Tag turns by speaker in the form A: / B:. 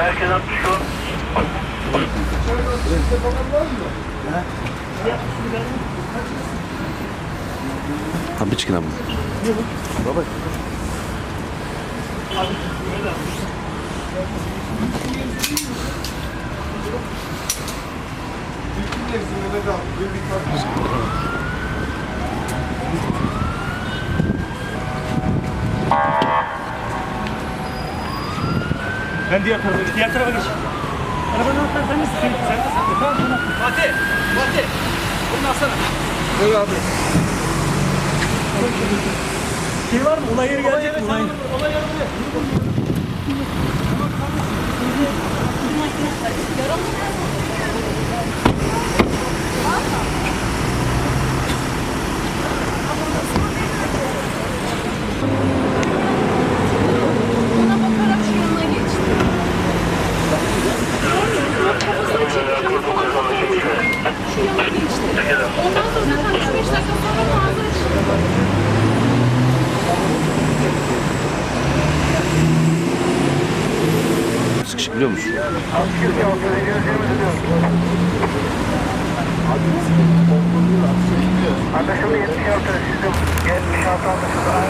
A: Merkez 60 şu.
B: Abi çıkın abi.
C: Ben diğer tarafa geç. Diğer tarafa geç. Arabanın altından sen misin? Sen, sen de. Tamam tamam. Fatih. Fatih. Bunu alsana.
D: Buyur abi.
C: Şey var mı? Olay yeri gelecek mi? Olay, olay yeri buraya.
E: Ona
B: biliyor musun?
A: Anlaşıldı 76 sizde 76 anlaşıldı.